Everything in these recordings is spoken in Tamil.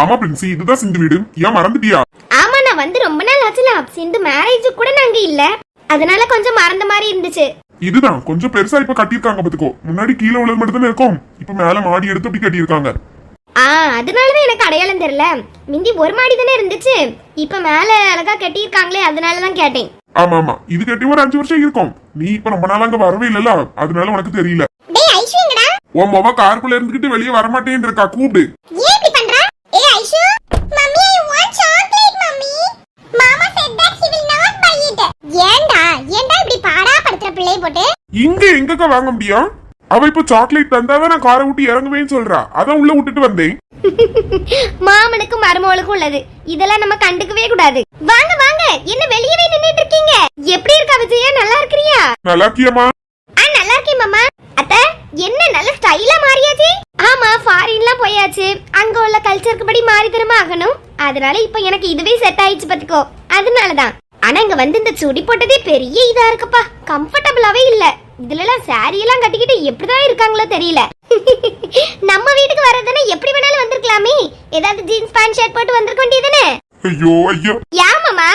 ஆமா பிரின்சி. இதுதான் சிந்து வீடு. ஏன் மறந்துட்டியா? ஆமா நான் வந்து ரொம்ப நாள் ஆச்சுல சிந்து மேரேஜ் கூட நாங்க இல்ல. அதனால கொஞ்சம் மறந்த மாதிரி இருந்துச்சு. இதுதான். கொஞ்சம் பெருசா இப்ப கட்டியிருக்காங்க பாத்துக்கோ. முன்னாடி கீழே உள்ளது மட்டும் தானே இருக்கும்? இப்ப மேல மாடி எடுத்து அப்படி கட்டியிருக்காங்க. ஆ அதனாலதான் எனக்கு அடையாளம் தெரியல. மிந்தி ஒரு மாடி தானே இருந்துச்சு. இப்ப மேல அழகா கட்டியிருக்காங்களே அதனாலதான் கேட்டேன். ஆமா ஆமா. இது கட்டி ஒரு அஞ்சு வருஷம் இருக்கும். நீ இப்ப ரொம்ப நாள் அங்க வரவே இல்லல அதனால உனக்கு தெரியல. டேய் ஐஷு எங்கடா? உன் மொப காருக்குள்ள இருந்துகிட்டு வெளியே வரமாட்டேன்னு இருக்கா? கூப்பிடு ஏன் இப்படி பண்றா ஏ Aishu mummy I want chocolate mummy மாமா said that he will not buy it ஏன்டா ஏன்டா இப்படி பாடா படுத்துற பிள்ளைய போட்டு இங்க எங்கக்கா வாங்க முடியும்? அவ இப்ப சாக்லேட் தந்தாதான் நான் காரை விட்டு இறங்குவேன்னு சொல்றா. அதான் உள்ள விட்டுட்டு வந்தேன். மாமனுக்கும் மருமகளுக்கும் உள்ளது. இதெல்லாம் நம்ம கண்டுக்கவே கூடாது. வாங்க வாங்க. என்ன வெளியவே நின்னுட்டு இருக்கீங்க? எப்படி இருக்கா விஜயா? நல்லா இருக்கிறியா? நல்லா இருக்கியம்மா. ஆ நல்லா இருக்கேன் மாமா. அத்த என்ன நல்ல ஸ்டைலா மாறியாச்சு? ஆமா ஃபாரின்லாம் போயாச்சு. அங்க உள்ள கல்ச்சருக்கு படி மாறி திரும்ப ஆகணும். அதனால இப்போ எனக்கு இதுவே செட் ஆயிடுச்சு பாத்துக்கோ அதனாலதான். ஆனா இங்க வந்து இந்த சுடி போட்டதே பெரிய இதா இருக்குப்பா. கம்ஃபர்டபுளாவே இல்ல. இதுல எல்லாம் சாரி எல்லாம் கட்டிக்கிட்டு எப்படிதான் இருக்காங்களோ தெரியல. நம்ம வீட்டுக்கு வரதுன்னா எப்படி வேணாலும் வந்திருக்கலாமே. ஏதாவது ஜீன்ஸ் பேண்ட் ஷர்ட் போட்டு வந்திருக்க வேண்டியதுதானே? ஐயோ ஐயோ. யா மாமா?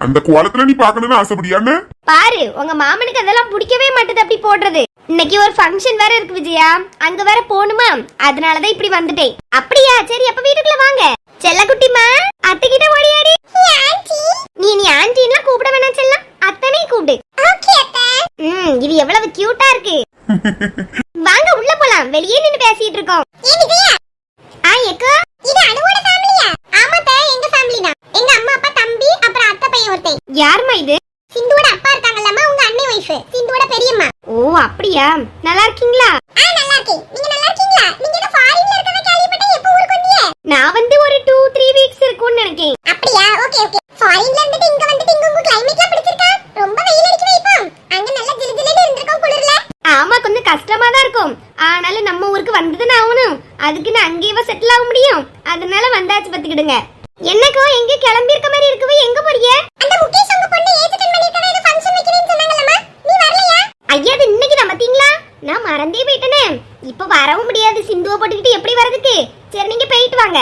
அந்த கோலத்துல நீ பாக்கணும்னு ஆசைப்படியான்னு? பாரு உங்க மாமனுக்கு அதெல்லாம் பிடிக்கவே மாட்டுது அப்படி போடுறது. இன்னைக்கு ஒரு ஃபங்க்ஷன் வேற இருக்கு விஜயா. அங்க வேற போணுமா அதனாலதான் இப்படி வந்துட்டேன். அப்படியா? சரி அப்ப வீட்டுக்குள்ள வாங்க. செல்லக்குட்டிமா அத்தை கிட்ட ஓடியாடி. நீ நீ ஆன்டின்லாம் கூப்பிட வேணாம் செல்லம். அத்தனை கூப்பிடு ம் இது எவ்வளவு கியூட்டா இருக்கு. வாங்க உள்ள போலாம். வெளியே நின்னு பேசிட்டு இருக்கோம். ஆ எக்கோ? இது அனுவோட ஃபேமிலியா ஆமா தே எங்க ஃபேமிலி தான். எங்க அம்மா அப்பா தம்பி அப்புறம் அத்தை பையன் ஒருத்தன். யாருமா இது? சிந்துவோட அப்பா இருக்காங்கல்லம்மா உங்க அண்ணன் ஒய்ஃப் சிந்துவோட பெரியம்மா. ஓ அப்படியா? நல்லா இருக்கீங்களா? ஆ நல்லா இருக்கேன். நீங்க நல்லா இருக்கீங்களா? நீங்க ஏதோ ஃபாரின்ல இருக்கத கேள்விப்பட்டேன் எப்போ ஊருக்கு வந்தீங்க? நான் வந்து ஒரு 2 3 வீக்ஸ் இருக்கும்னு நினைக்கிறேன் அப்படியா? Okay okay. ஃபாரின்ல இருந்துட்டு இங்க வந்துட்டு இங்க உங்க கிளைமேட்லாம் பிடிச்சிருக்கா ரொம்ப வெயில் அடிக்குது இப்போ அங்க நல்லா ஜிலு ஜிலுன்னு இருந்திருக்கும் குளிர்ல ஆமா கொஞ்சம் கஷ்டமா தான் இருக்கும் ஆனாலும் நம்ம ஊருக்கு வந்ததுன்னு ஆகணும் அதுக்குன்னு அங்கேயே செட்டில் ஆக முடியும் அதனால வந்தாச்சு பத்துக்கிடுங்க என்னக்கோ எங்க கிளம்பி இருக்க மாதிரி இருக்கவே? எங்க போறீங்க? அந்த முகேஷ் உங்க பொண்ணு ஏஜ் அட்டெண்ட் பண்ணிருக்கவே ஏதோ ஃபங்க்ஷன் வைக்கிறேன்னு சொன்னாங்கலமா நீ வரலையா? ஐயா அது இன்னைக்கு தான் பாத்தீங்களா நான் மறந்தே போயிட்டேனே. இப்ப வரவும் முடியாது சிந்துவை போட்டுக்கிட்டு எப்படி வரதுக்கு? சரி நீங்க போயிட்டு வாங்க.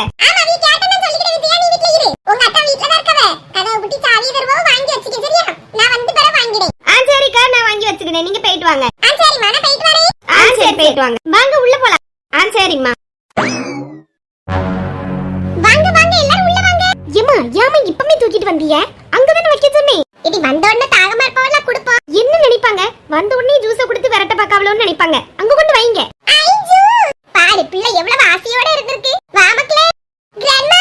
இப்பமே தூக்கிட்டு வந்தீங்க அங்க தான வைக்க இடி வந்த உடனே தாகமா இருப்பவள கொடுப்போம். என்ன நினைப்பாங்க? வந்த உடனே ஜூஸ குடுத்து விரட்ட பார்க்காவளோன்னு நினைப்பாங்க அங்க கொண்டு வைங்க பாரு பிள்ளை எவ்வளவு ஆசையோட இருந்திருக்கு வா மக்களே grandma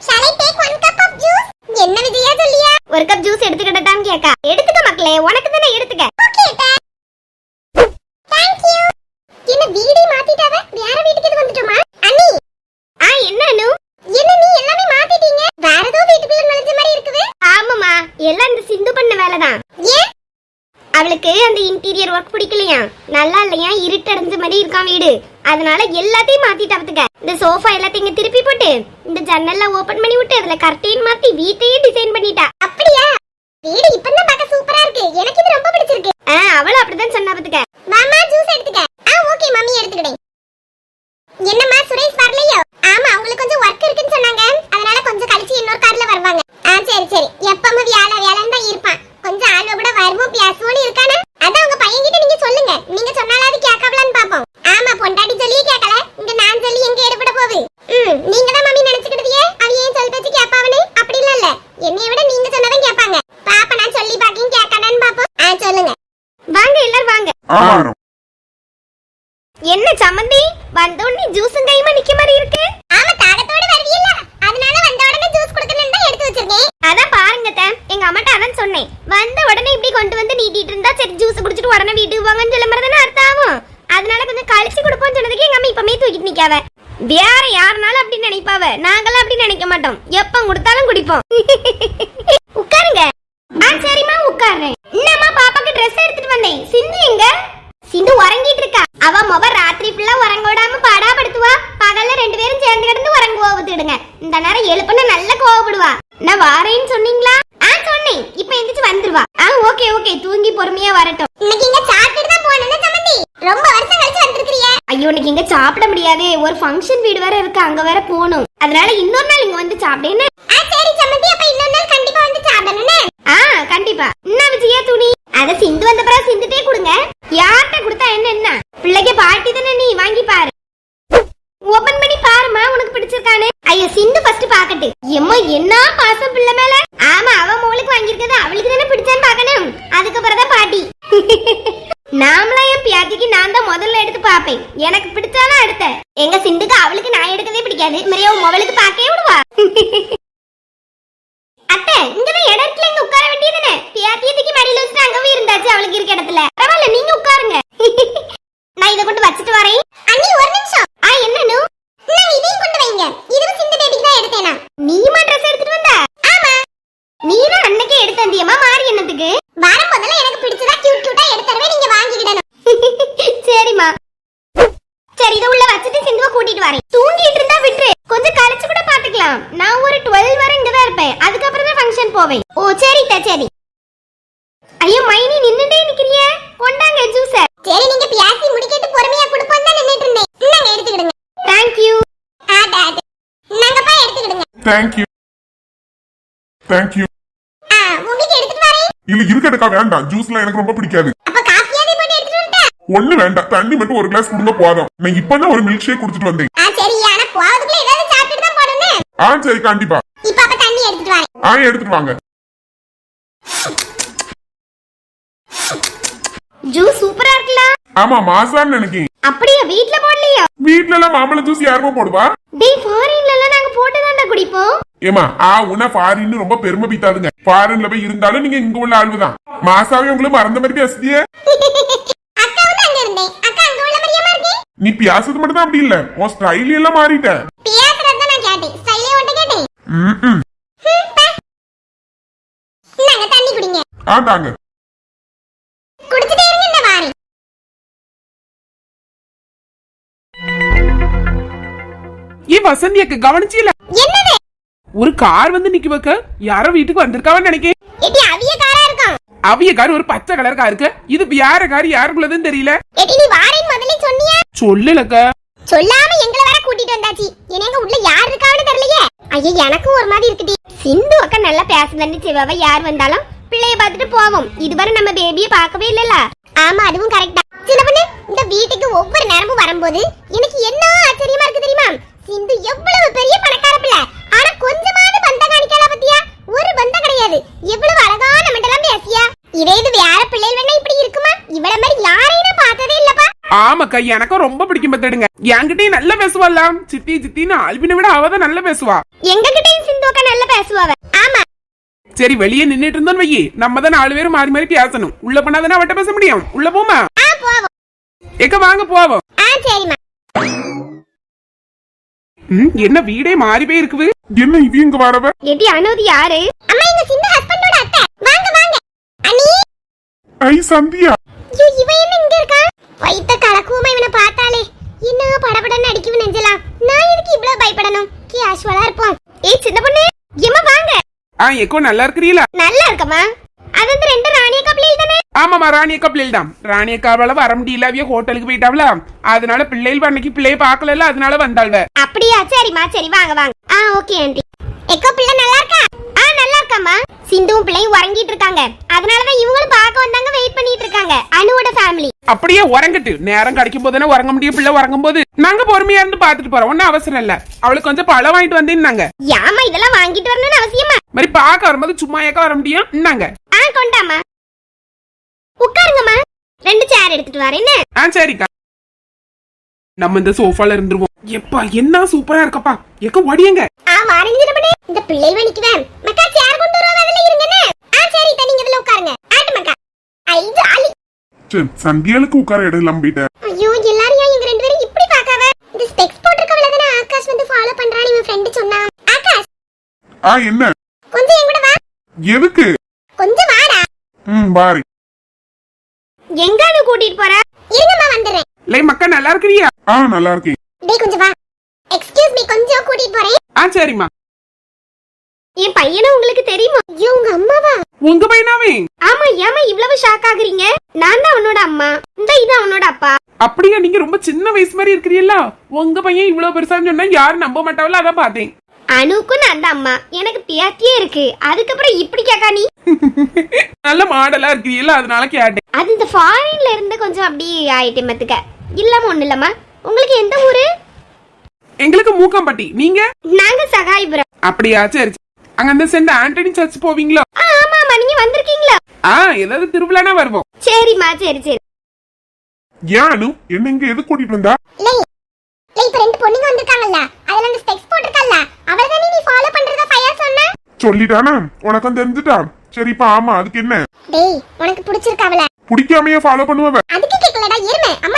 shall I take one cup of juice என்ன விஜயா சொல்லியா ஒரு கப் ஜூஸ் எடுத்துக்கிட்டதான்னு கேக்கா எடுத்துக்க மக்களே உனக்கு தானே எடுத்துக்க ஓகே தேங்க் யூ என்ன வீடே மாத்திட்டாவ வேற வீட்டுக்கு எது வந்துட்டோமா அண்ணி ஆ என்ன அனு என்ன நீ எல்லாமே மாத்திட்டீங்க வேற ஏதோ வீட்டுக்குள்ள நுழைஞ்ச மாதிரி இருக்குது ஆமாமா எல்லாம் இந்த சிந்து பண்ண வேலைதான் ஏன் அவளுக்கு அந்த இன்டீரியர் ஒர்க் பிடிக்கலையா? நல்லா இல்லையா? இருட்டடைஞ்ச மாதிரி இருக்கான் வீடு. அதனால எல்லாத்தையும் மாத்திட்டாவதுக்க இந்த சோஃபா எல்லாத்தையும் இங்க திருப்பி போட்டு இந்த ஜன்னல்ல ஓபன் பண்ணி விட்டு அதுல கர்டைன் மாத்தி வீட்டையே டிசைன் பண்ணிட்டா. அப்படியா? வீடு இப்பதான் பார்க்க சூப்பரா இருக்கு. எனக்கு இது ரொம்ப பிடிச்சிருக்கு. அவளும் அப்படிதான் சொன்னா பாத்துக்க ஜூஸ் எடுத்துக்க ஆ ஓகே மம்மி எடுத்துக்கிறேன் என்னம்மா சுரேஷ் வரலையோ ஆமா அவங்களுக்கு கொஞ்சம் ஒர்க் இருக்குன்னு சொன்னாங்க அதனால கொஞ்சம் கழிச்சு இன்னொரு கார்ல வருவாங்க ஆ சரி சரி எப்பவும் வியாழ வியாழன்னு தான் இருப்பான் கொஞ்சம் ஆளு கூட வருவோம் பேசுவோம்னு இருக்கானே அதான் உங்க பையன் கிட்ட நீங்க சொல்லுங்க நீங்க சொன்னாலாவது கேட்கலான்னு பாப்போம் ஆமா பொண்டாட்டி சொல்லியே கேட்கல இங்க நான் சொல்லி எங்க எடுபட போகுது ம் நீங்க தான் மம்மி நினைச்சுக்கிட்டே அவ ஏன் சொல் பேச்சு கேட்பாவனே அப்படி இல்ல இல்ல என்னைய விட நீங்க சொன்னதான் கேட்பாங்க பாப்பா நான் சொல்லி பாக்கியும் கேட்கணும்னு பாப்போம் ஆ சொல்லுங்க வாங்க எல்லாரும் வாங்க ஆமா என்ன சம்மந்தி வந்த உடனே ஜூஸும் கையுமா நிக்க மாதிரி இருக்கு? ஆமா தாகத்தோட வருவீல்ல அதனால வந்த உடனே ஜூஸ் குடுக்கணும்னு தான் எடுத்து வச்சிருக்கேன். அதான் பாருங்க அத்தை, எங்க அம்மாட்ட அதான் சொன்னேன். வந்த உடனே இப்படி கொண்டு வந்து நீட்டிட்டு இருந்தா சரி ஜூஸ் குடிச்சிட்டு உடனே வீட்டுக்கு போங்கன்னு சொல்ல மாதிரி தானே அர்த்தம் ஆகும். அதனால கொஞ்சம் கழிச்சு கொடுப்போம்னு சொன்னதுக்கு எங்க அம்மா இப்பமே தூக்கிட்டு நிக்காவ. வேற யாருனாலும் அப்படி நினைப்பாவ. நாங்கெல்லாம் அப்படி நினைக்க மாட்டோம். எப்ப கொடுத்தாலும் குடிப்போம். உட்காருங்க. ஆ சரிம்மா உட்காருறேன். என்னம்மா பாப்பாக்கு ட்ரெஸ் எடுத்துட்டு வந்தேன் சிந்து எங்க சிந்து உறங்கிட்டு இருக்கா அவ மொப ராத்திரி ஃபுல்லா உறங்க விடாம பாடா படுத்துவா பகல்ல ரெண்டு பேரும் சேர்ந்து கிடந்து உறங்குவா விட்டுடுங்க இந்த நேரம் எழுப்புன நல்ல கோவப்படுவா நான் வாரேன்னு சொன்னீங்களா ஆ சொன்னேன் இப்ப எந்திரிச்சு வந்துருவா ஆ ஓகே ஓகே தூங்கி பொறுமையா வரட்டும் இன்னைக்கு இங்க சாப்பிட்டு தான் போனேன்னு சம்மந்தி ரொம்ப வருஷம் கழிச்சு வந்திருக்கிறியே ஐயோ இன்னைக்கு இங்க சாப்பிட முடியாது ஒரு ஃபங்க்ஷன் வீடு வேற இருக்கு அங்க வேற போகணும் அதனால இன்னொரு நாள் இங்க வந்து சாப்பிடுன்னு சரி சம்மந்தி அப்ப இன்னொரு நாள் கண்டிப்பா வந்து சாப்பிடணும்னு ஆ கண்டிப்பா என்ன விஜயா துணி அத சிந்து வந்த பிறகு சிந்துட்டே கொடுங்க யார்கிட்ட கொடுத்தா என்ன என்ன பிள்ளைக்கு பாட்டி தானே நீ வாங்கி பாரு ஓபன் பண்ணி பாருமா உனக்கு பிடிச்சிருக்கானு ஐயோ சிந்து ஃபர்ஸ்ட் பாக்கட்டு எம்மா என்ன பாசம் பிள்ளை மேல ஆமா அவ மோளுக்கு வாங்கியிருக்கிறது அவளுக்கு தானே பிடிச்சான்னு பார்க்கணும் அதுக்கப்புறம் தான் பாட்டி நாமளா என் பியாத்திக்கு நான் தான் முதல்ல எடுத்து பாப்பேன் எனக்கு பிடிச்சாலும் அடுத்த எங்க சிந்துக்கு அவளுக்கு நான் எடுக்கவே பிடிக்காது மரியா உன் மொபைலுக்கு பார்க்கவே விடுவா அத்தை இங்கதான் இடம் இருக்குல்ல இங்க உட்கார வேண்டியதுனே பியாத்தியத்துக்கு மடியில வச்சுட்டு அங்கவே இருந்தாச்சு அவளுக்கு இருக்க இடத்துல பரவாயில்ல நீங்க உட்காருங்க நான் இதை கொண்டு வச்சுட்டு வரேன் அண்ணி ஒரு நிமிஷம் ஆ என்னன்னு நான் இதையும் கொண்டு வைங்க இதுவும் சிந்து பேபிக்கு தான் எடுத்தேனா நீயுமா ட்ரெஸ் எடுத்துட்டு வந்தா ஆமா நீ தான் அன்னைக்கே எடுத்து வந்தியம்மா மாறி என்னத்துக்கு வரும் போதெல்லாம் எனக்கு பிடிச்சதா கியூட் கியூட்டா எடுத்துறவே நீங்க வாங்கிக்கிடணும் சரிம்மா சரி இதை உள்ள வச்சுட்டு சிந்துவை கூட்டிட்டு வரேன் தூங்கிட்டு இருந்தா விட்டுரு கொஞ்சம் கழிச்சு கூட பாத்துக்கலாம் நான் ஒரு 12 வரை இங்க தான் இருப்பேன் அதுக்கப்புறம் தான் ஃபங்க்ஷன் சரிதா சரி. ஐயோ மைனி நின்னுட்டே நிக்கிறிய. கொண்டாங்க ஜூஸ சரி நீங்க பியாசி முடிக்கிட்டு பொறுமையா குடுப்போம் தான் நின்னுட்டு இருந்தேன் இந்தாங்க எடுத்துக்கிடுங்க. தேங்க் யூ ஆட் ஆட் இந்தாங்கப்பா எடுத்துக்கிடுங்க. தேங்க்யூ தேங்க்யூ ஆ உங்களுக்கு எடுத்துட்டு வரேன். இல்ல இருக்கட்டுக்கா வேண்டாம். ஜூஸ்லாம் எனக்கு ரொம்ப பிடிக்காது. அப்ப காஃபியாவே போட்டு எடுத்துட்டு வந்துட்டா? ஒண்ணு வேண்டாம். தண்ணி மட்டும் ஒரு கிளாஸ் கொடுங்க போதும். நான் இப்பதான் ஒரு மில்க் ஷேக் குடிச்சிட்டு வந்தேன். ஆ சரி ஆனா போறதுக்குள்ள ஏதாவது சாப்பிட்டுட்டு தான் போகணும் ஆ சரி கண்டிப்பா. இப்ப அப்ப தண்ணி எடுத்துட்டு வரேன். ஆ எடுத்துட்டு வாங்க. ஜூஸ் சூப்பரா இருக்குல்ல? ஆமா மாசான்னு நினைக்கிறேன் அப்படியே வீட்ல போடலையா? வீட்ல எல்லாம் மாம்பழ ஜூஸ் யாருமா போடுவா? டேய் ஃபாரின்ல எல்லாம் நாங்க போட்டு தான்டா குடிப்போம். ஏமா ஆ உன ஃபாரின்னு ரொம்ப பெருமை பீத்தாதுங்க ஃபாரின்ல போய் இருந்தாலும் நீங்க இங்க உள்ள ஆளுதான் மாசாவே உங்களுக்கு மறந்த மாதிரி பேசுதியே. அக்கா வந்து அங்க இருந்தேன் அக்கா அங்க உள்ள மாதிரியே இருக்கு? நீ பேசுறது மட்டும் தான் அப்படி இல்ல. உன் ஸ்டைல் எல்லாம் மாறிட்ட பேசுறது தான் நான் கேட்டேன். ஸ்டைலே ஓட்ட கேட்டேன். ம்ம். நாங்க தண்ணி குடிங்க ஆ தாங்க குடிச்சிட்டே இருங்க இந்த வாரி. ஏன் வசந்தி அக்கா கவனிச்சில என்னது? ஒரு கார் வந்து நிக்க வைக்க. யாரோ வீட்டுக்கு வந்திருக்காவன்னு நினைக்கேன். எட்டி அவிய காரா இருக்கும் அவிய கார் ஒரு பச்சை கலர் கார் இருக்கு. இது யார கார் யாருக்குள்ளதுன்னு தெரியல. எட்டி நீ வாரேன் முதல்ல சொன்னியா? சொல்லலக்கா சொல்லாம எங்களை வேற கூட்டிட்டு வந்தாச்சு. எனக்கு உள்ள யார் இருக்கான்னு தெரியலையே. ஐயா எனக்கும் ஒரு மாதிரி இருக்குடி. சிந்து அக்கா நல்லா பேசுதண்டி சிவாவ யார் வந்தாலும். பிள்ளைய பார்த்துட்டு போவோம். இதுவரை நம்ம பேபியை பார்க்கவே இல்லல ஆமா அதுவும் கரெக்டா சின்ன பொண்ணு இந்த வீட்டுக்கு ஒவ்வொரு நேரமும் வரும்போது எனக்கு என்ன ஆச்சரியமா இருக்கு தெரியுமா? சிந்து எவ்வளவு பெரிய பணக்கார பிள்ளை. ஆனா கொஞ்சமாவது பந்தம் காணிக்கல பத்தியா? ஒரு பந்தம் கிடையாது. எவ்வளவு அழகா நம்மகிட்ட பேசியா? இதே இது வேற பிள்ளைகள் வேணா இப்படி இருக்குமா? இவள மாதிரி யாரையும் நான் பார்த்ததே இல்லப்பா. ஆமாக்கா எனக்கும் ரொம்ப பிடிக்கும் பத்துடுங்க என்கிட்டயும் நல்லா பேசுவாள்லாம் சித்தி சித்தின்னு ஆல்பினை விட அவதான் நல்லா பேசுவா. எங்க கிட்டயும் சிந்துக்கா நல்லா பேசுவாவ? சரி வெளியே நின்னுட்டு இருந்தோம் வையி. நம்ம தான் நாலு பேரும் மாறி மாறி பேசணும். உள்ள போனாதானே அவட்ட பேச முடியும்? உள்ள போமா? ஆ போவோம். எக்க வாங்க போவோம்? ம், என்ன வீடே மாறி போய் இருக்குது? என்ன இது இங்க வரவ எடி அனுதி யாரு? அம்மா எங்க சின்ன ஹஸ்பண்டோட அத்தை. வாங்க வாங்க. அண்ணி ஐ சந்தியா. ஐயோ இவ என்ன இங்க இருக்கா? வைத்த கலக்குமா இவனை பார்த்தாலே. என்ன படபடன்னு அடிக்குவு நெஞ்சலாம் நான் எதுக்கு இவ்வளவு பயப்படணும்? கேஷுவலா இருப்போம். ஏய் சின்ன பொண்ணு. ஆ எக்கோ நல்லா இருக்கிறீங்களா நல்லா இருக்கம்மா அது வந்து ரெண்டு ராணிய கப்ளில் தானே? ஆமாமா ராணியக்கா பிள்ளைகள் தான். ராணியக்காவால வர முடியல அவிய ஹோட்டலுக்கு போயிட்டாவல அதனால பிள்ளைகள் அன்னைக்கு பிள்ளைய பார்க்கல அதனால வந்தாள்வ. அப்படியா? சரிம்மா சரி வாங்க வாங்க. ஆ ஓகே ஆண்டி. எக்கோ பிள்ளை நல்லா இருக்கா ஆ நல்லா இருக்காம்மா சிந்துவும் பிள்ளையும் உறங்கிட்டு இருக்காங்க அதனாலதான் இவங்களும் பார்க்க வந்தாங்க வெயிட் பண்ணிட்டு இருக்காங்க அனுவோட ஃபேமிலி அப்படியே உறங்கட்டு நேரம் கிடைக்கும் போதுனே உறங்க முடியும் பிள்ளை உறங்கும் போது நாங்க பொறுமையா இருந்து பாத்துட்டு போறோம் ஒன்னும் அவசரம் இல்ல. அவளுக்கு கொஞ்சம் பழம் வாங்கிட்டு வந்தேன்னாங்க. யாமா இதெல்லாம் வாங்கிட்டு வரணும்னு அவசியமா? மாதிரி பார்க்க வரும்போது சும்மா ஏக்க வர முடியும் இன்னாங்க ஆ கொண்டாமா உட்காருங்கம்மா. ரெண்டு சேர் எடுத்துட்டு வரேன்னு ஆ சரிக்கா. நம்ம இந்த சோஃபால இருந்துருவோம். எப்பா என்ன சூப்பரா இருக்கப்பா. எக்க ஒடியங்க இந்த பிள்ளை வலிக்குவேன் மக்கா சேர் கொண்டு வருவோம் அதுல இருங்கன்னு ஆ சரி தா நீங்க இதுல உட்காருங்க. ஆட்டு மக்கா. ஐ ஜாலி. சரி சந்தியாளுக்கு உட்கார இடம் இல்லாம போயிட்டேன் ஐயோ எல்லாரும் ஏன் இவங்க ரெண்டு பேரும் இப்படி பார்க்காவ? இந்த ஸ்பெக்ஸ் போட்டிருக்கவள தானே ஆகாஷ் வந்து ஃபாலோ பண்றான்னு இவன் ஃப்ரெண்ட் சொன்னான். ஆகாஷ் ஆ என்ன? கொஞ்சம் என் கூட வா. எதுக்கு? கொஞ்சம் வாடா. ம் பாரு. எங்க அது கூட்டிட்டு போற? இருங்கம்மா வந்துடுறேன். லை மக்கா நல்லா இருக்கிறியா? ஆ நல்லா இருக்கேன். டேய் கொஞ்சம் வா. மீ கொஞ்சம் கூட்டிட்டு போறேன். ஆ சரிம்மா. என் பையனும் உங்களுக்கு தெரியுமா? ஐயோ உங்க அம்மாவா? உங்க பையனாவே? ஆமா ஏமா இவ்வளவு ஷாக் ஆகுறீங்க? நான் தான் அவனோட அம்மா. இந்த இது அவனோட அப்பா. அப்படியா நீங்க ரொம்ப சின்ன வயசு மாதிரி இருக்கிறீல்ல உங்க பையன் இவ்வளவு பெருசான்னு சொன்னா யாரும் நம்ப மாட்டாவல அதான் பார்த்தேன். அணுக்கும் நான் அந்த அம்மா. எனக்கு பியாத்தியே இருக்கு. அதுக்கப்புறம் இப்படி கேக்கா நீ? நல்ல மாடலா இருக்கிறீல்ல அதனால கேட்டேன். அது இந்த ஃபாரின்ல இருந்து கொஞ்சம் அப்படி ஆயிட்டு மத்துக்க. இல்லாம ஒண்ணு இல்லம்மா. உங்களுக்கு எந்த ஊரு? எங்களுக்கு மூக்கம்பட்டி. நீங்க? நாங்க சகாயபுரம். அப்படியா சரி சரி. அங்க அந்த சென்ட் ஆண்டனி சர்ச் போவீங்களோ? ஆமாமா நீங்க வந்திருக்கீங்களா? ஆ ஏதாவது திருவிழானா வருவோம். சரிம்மா சரி சரி. அனு? என்ன இங்க எது கூட்டிட்டு வந்தா? லே லே இப்ப ரெண்டு பொண்ணுங்க வந்திருக்காங்கல்ல அதுல அந்த ஸ்பெக்ஸ் போட்டிருக்கல்ல அவள தானே நீ ஃபாலோ பண்றதா ஃபையா சொன்ன? சொல்லிட்டானா? உனக்கும் தெரிஞ்சுட்டா? சரிப்பா ஆமா அதுக்கு என்ன? டேய் உனக்கு பிடிச்சிருக்க அவள? பிடிக்காமையே ஃபாலோ பண்ணுவ. அதுக்கு கேக்கலடா இருமே சொல்லடா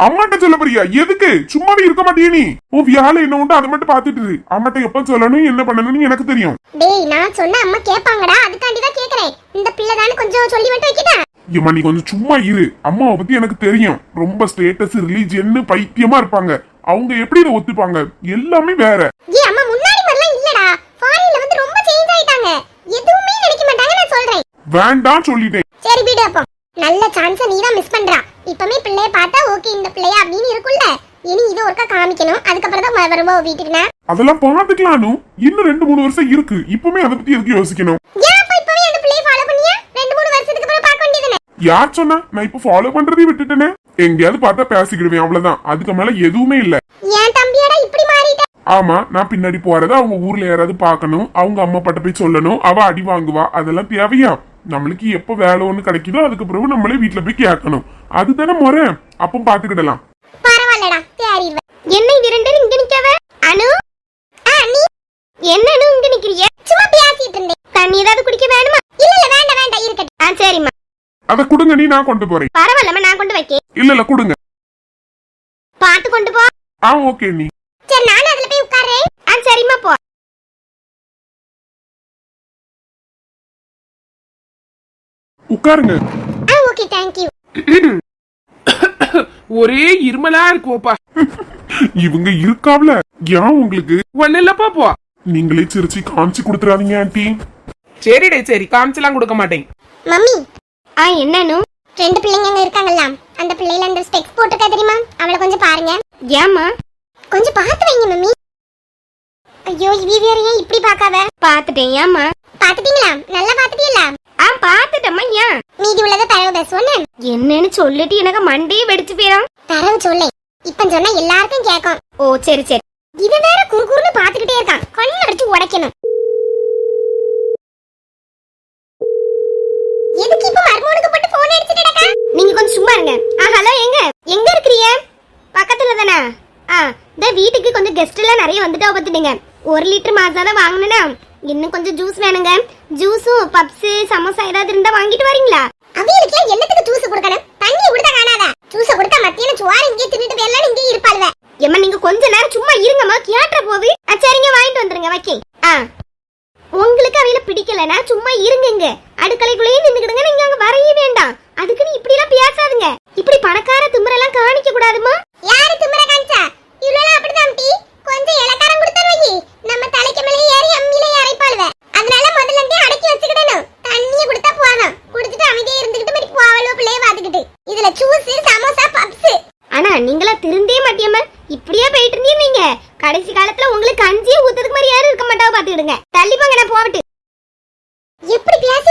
அம்மாட்ட சொல்ல போறியா எதுக்கு? சும்மாவே இருக்க மாட்டியே நீ. உன் வியாழ என்ன உண்டு? அதை மட்டும் பாத்துட்டு இரு. அம்மாட்ட எப்ப சொல்லணும் என்ன பண்ணணும்னு எனக்கு தெரியும். டேய் நான் சொன்ன அம்மா கேட்பாங்கடா அதுக்காண்டி தான் கேக்குறேன். இந்த பிள்ளை தானே கொஞ்சம் சொல்லி மட்டும் வைக்கிட்டா? ஏம்மா நீ கொஞ்சம் சும்மா இரு. அம்மாவை பத்தி எனக்கு தெரியும். ரொம்ப ஸ்டேட்டஸ் ரிலீஜியன்னு பைத்தியமா இருப்பாங்க. அவங்க எப்படி இதை ஒத்துப்பாங்க? எல்லாமே வேற. ஏய் அம்மா முன்னாடி மாதிரிலாம் இல்லடா. ஃபாரின்ல வந்து ரொம்ப சேஞ்ச் ஆயிட்டாங்க. எதுவுமே நினைக்க மாட்டாங்க நான் சொல்றேன். வேண்டாம் சொல்லிட்டேன். சரி விடு அப்போ. நல்ல சான்ஸ நீ தான் மிஸ் பண்றா. இப்பமே பிள்ளைய பார்த்தா ஓகே இந்த பிள்ளையா அப்படின்னு இருக்குல்ல இனி இதை ஒருக்கா காமிக்கணும். அதுக்கப்புறம் தான் வருவோ வீட்டுக்கு நான். அதெல்லாம் பாத்துக்கலாம். இன்னும் ரெண்டு மூணு வருஷம் இருக்கு. இப்பவுமே அதை பத்தி எதுக்கு யோசிக்கணும்? யார் சொன்னா நான் இப்ப ஃபாலோ பண்றதையும் விட்டுட்டேனே. எங்கேயாவது பார்த்தா பேசிக்கிடுவேன் அவ்வளவுதான். அதுக்கு மேல எதுவுமே இல்ல. ஏன் தம்பியாடா இப்படி மாறிட்ட? ஆமா நான் பின்னாடி போறத அவங்க ஊர்ல யாராவது பார்க்கணும். அவங்க அம்மா பட்ட போய் சொல்லணும். அவ அடி வாங்குவா. அதெல்லாம் தேவையா? நம்மளுக்கு எப்ப வேலை ஒண்ணு கிடைக்குதோ அதுக்கு பிறகு நம்மளே வீட்டுல போய் கேட்கணும். அதுதானே முறை. அப்போ பாத்துக்கிடலாம் பரவாயில்லடா தேறிடுவேன் என்ன இது ரெண்டு பேரும் இங்க நிக்காவ அனு? ஆ நீ? என்ன அனு இங்க நிக்கிறிய? சும்மா பேசிட்டு இருந்தேன். தண்ணி ஏதாவது குடிக்க வேணுமா? இல்ல இல்ல வேண்டாம் வேண்டாம் இருக்கட்டும். ஆ சரிம்மா. அத கொடுங்க நீ நான் கொண்டு போறேன். பரவாயில்லம்மா நான் கொண்டு வைக்கேன். இல்ல இல்ல கொடுங்க. பார்த்து கொண்டு போ. ஆ ஓகே நீ. சரி நானும் அதுல போய் உட்கார்றேன். ஆ சரிம்மா போ. உட்காருங்க. ஆ ஓகே தேங்க் யூ ஒரே இருமலா இருக்குவோப்பா. இவங்க இருக்காவ்ல. ஏன் உங்களுக்கு? ஒண்ணு இல்லப்பா போ. நீங்களே சிரிச்சு காமிச்சு கொடுத்துறாதீங்க ஆண்டி. சரிடே சரி. காமிச்செல்லாம் கொடுக்க மாட்டேன். மம்மி ஆ என்ன அனு ரெண்டு பிள்ளைங்க அங்க இருக்காங்கல்ல அந்த பிள்ளைல அந்த ஸ்பெக்ஸ் போட்டுருக்கா தெரியுமா? அவளை கொஞ்சம் பாருங்க. ஏம்மா? கொஞ்சம் பார்த்து வைங்க மம்மி. ஐயோ இவி வேற ஏன் இப்படி பார்க்காத. பாத்துட்டேன் ஏம்மா? பாத்துட்டீங்களா நல்லா பாத்துட்டீங்களா ஆ பாத்துட்டம்மா ஏன்? மீதி உள்ளதை தரவு பேசுவோன்னு என்னன்னு சொல்லிட்டு எனக்கு மண்டையே வெடிச்சு போயிடும். தரவு சொல்லே இப்ப சொன்னா எல்லாருக்கும் கேட்கும். ஓ சரி சரி. இவ வேற குறு குறுன்னு பாத்துக்கிட்டே இருக்கான். கண்ணு அடிச்சு உடைக்கணும். எதுக்கு இப்ப மர்மோனுக்கு போட்டு போன் அடிச்சுட்டடா நீங்க கொஞ்சம் சும்மா இருங்க. ஆ ஹலோ எங்க? எங்க இருக்கிறீங்க? பக்கத்துல தானே? ஆ இந்த வீட்டுக்கு கொஞ்சம் கெஸ்ட் எல்லாம் நிறைய வந்துட்டா பார்த்துடுங்க ஒரு லிட்டர் மாசாத வாங்கினா இன்னும் கொஞ்சம் ஜூஸ் வேணுங்க. ஜூஸும் பப்ஸ் சமோசா ஏதாவது இருந்தா வாங்கிட்டு வரீங்களா? அவங்களுக்கு என்னத்துக்கு ஜூஸ் கொடுக்கணும். தண்ணி கொடுத்தா காணாதா? ஜூஸ் கொடுத்தா மத்தியான சுவாரி இங்கே தின்னுட்டு வேலை இங்கே இருப்பாளுவ. ஏம்மா நீங்க கொஞ்ச நேரம் சும்மா இருங்கம்மா. கேட்ட போகுது சரிங்க வாங்கிட்டு வந்துருங்க வைக்கேன். ஆ. உங்களுக்கு அவையில பிடிக்கலனா சும்மா இருங்க இங்க அடுக்கலைக்குள்ளேயே நின்னுக்கிடுங்க நீங்க அங்க வரையே வேண்டாம். அதுக்குன்னு இப்படி எல்லாம் பேசாதுங்க. இப்படி பணக்கார திமிரெல்லாம் காணிக்க கூடாதுமா யாரு திமிர காணிச்சா? இவ்வளவு அப்படிதான் டீ கொஞ்சம் இலக்காரம் கொடுத்தா நம்ம தலைக்கு மேலே ஏறி அம்மியில அரைப்பாளுவ அதனால முதல்ல இருந்தே அடக்கி வச்சுக்கிடணும். தண்ணிய கொடுத்தா போதும். குடிச்சிட்டு அமைதியா இருந்துகிட்டு மாதிரி போவலோ பிள்ளைய பாத்துக்கிட்டு இதுல ஜூஸ் சமோசா பப்ஸ் ஆனா நீங்களா திருந்தே மாட்டியம்மா. இப்படியே போயிட்டு இருந்தீங்க கடைசி காலத்துல உங்களுக்கு கஞ்சியே ஊத்துறதுக்கு மாதிரி யாரும் இருக்க மாட்டாவ பாத்துக்கிடுங்க தள்ளி போங்க நான் போகட்டு. எப்படி பேசி